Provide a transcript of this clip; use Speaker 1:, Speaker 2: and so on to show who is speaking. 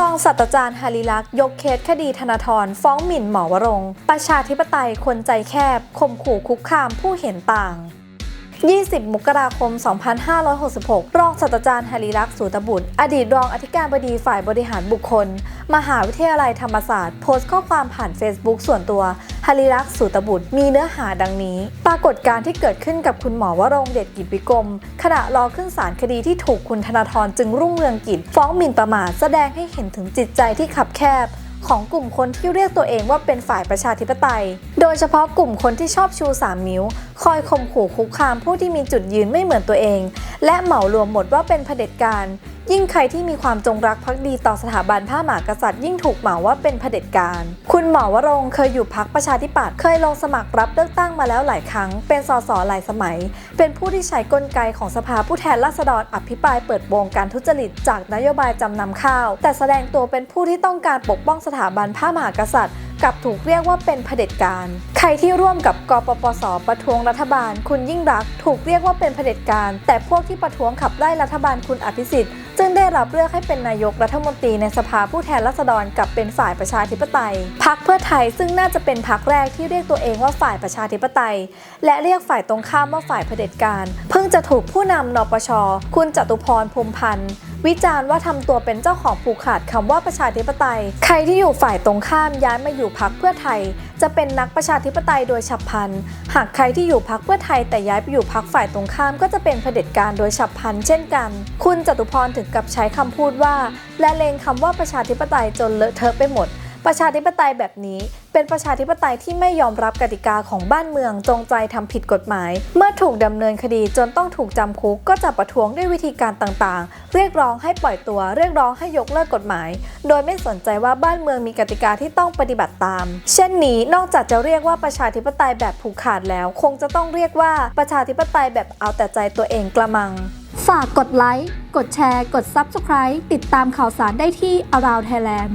Speaker 1: ศาสตราจารย์ฮาริลักษ์ยกเคสคดีธนาธรฟ้องหมิ่นหมอวรงประชาธิปไตยคนใจแคบข่มขู่คุกคามผู้เห็นต่าง 20 มกราคม 2566 รองศาสตราจารย์ฮาริลักษ์สูตบุตร อดีตรองอธิการบดีฝ่ายบริหารบุคคล มหาวิทยาลัยธรรมศาสตร์ โพสต์ข้อความผ่าน Facebook ส่วนตัว ฮริลักษ์สูตบุตรมีเนื้อหาดังนี้ ปรากฏการณ์ที่เกิดขึ้นกับคุณหมอวรงเดชกิจวิกรมขณะรอขึ้นศาลคดีที่ถูกคุณธนาธรจึงรุ่งเรืองกิจ ฟ้องหมิ่นประมาทแสดงให้เห็นถึงจิตใจที่ขับแคบของกลุ่มคนที่เรียกตัวเองว่าเป็นฝ่ายประชาธิปไตย โดยเฉพาะกลุ่มคนที่ชอบชู 3 นิ้ว คอยข่มขู่คุกคามผู้ที่มีจุดยืนไม่เหมือนตัวเอง และเหมารวมหมดว่าเป็นเผด็จการยิ่งใครที่มีความจงรักภักดีต่อสถาบันพระมหากษัตริย์ยิ่งถูกเหมาว่าเป็นเผด็จการ คุณหมอวรงเคยอยู่พักประชาธิปัตย์เคยลงสมัครรับเลือกตั้งมาแล้วหลายครั้ง เป็นสสหลายสมัย เป็นผู้ที่ใช้กลไกของสภาผู้แทนราษฎรอภิปรายเปิดโปงการทุจริตจากนโยบายจำนำข้าว แต่แสดงตัวเป็นผู้ที่ต้องการปกป้องสถาบันพระมหากษัตริย์กลับถูกเรียกว่าเป็นเผด็จการ ใครที่ร่วมกับกปปส ประท้วงรัฐบาล คุณยิ่งรัก ถูกเรียกว่าเป็นเผด็จการ แต่พวกที่ประท้วงขับไล่รัฐบาลคุณอภิสิทธิ์จึงได้รับเลือกให้เป็นนายกรัฐมนตรีในสภาผู้แทนราษฎรกับเป็นฝ่ายประชาธิปไตย พักเพื่อไทยซึ่งน่าจะเป็นพักแรกที่เรียกตัวเองว่าฝ่ายประชาธิปไตย และเรียกฝ่ายตรงข้ามว่าฝ่ายเผด็จการ เพิ่งจะถูกผู้นำนปช คุณจตุพรพรมพันธ์ วิจารณ์ว่าทำตัวเป็นเจ้าของผูกขาดคำว่าประชาธิปไตย ใครที่อยู่ฝ่ายตรงข้ามย้ายมาอยู่พักเพื่อไทย จะเป็นนักประชาธิปไตยโดยฉับพลัน หากใครที่อยู่พักเพื่อไทยแต่ย้ายไปอยู่พักฝ่ายตรงข้ามก็จะเป็นเผด็จการโดยฉับพลันเช่นกัน คุณจตุพรถึงกับใช้คำพูดว่า และเลงคำว่าประชาธิปไตยจนเลอะเทอะไปหมด ประชาธิปไตยแบบนี้ เป็นประชาธิปไตยที่ไม่ยอมรับกติกาของบ้านเมืองจงใจทำผิดกฎหมาย เมื่อถูกดำเนินคดีจนต้องถูกจำคุกก็จะประท้วงด้วยวิธีการต่างๆ เรียกร้องให้ปล่อยตัวเรียกร้องให้ยกเลิกกฎหมาย โดยไม่สนใจว่าบ้านเมืองมีกติกาที่ต้องปฏิบัติตาม เช่นนี้นอกจากจะเรียกว่าประชาธิปไตยแบบผูกขาดแล้ว คงจะต้องเรียกว่าประชาธิปไตยแบบเอาแต่ใจตัวเองกระมัง
Speaker 2: ฝากกดไลค์กดแชร์ กด Subscribe ติดตามข่าวสารได้ที่ Around Thailand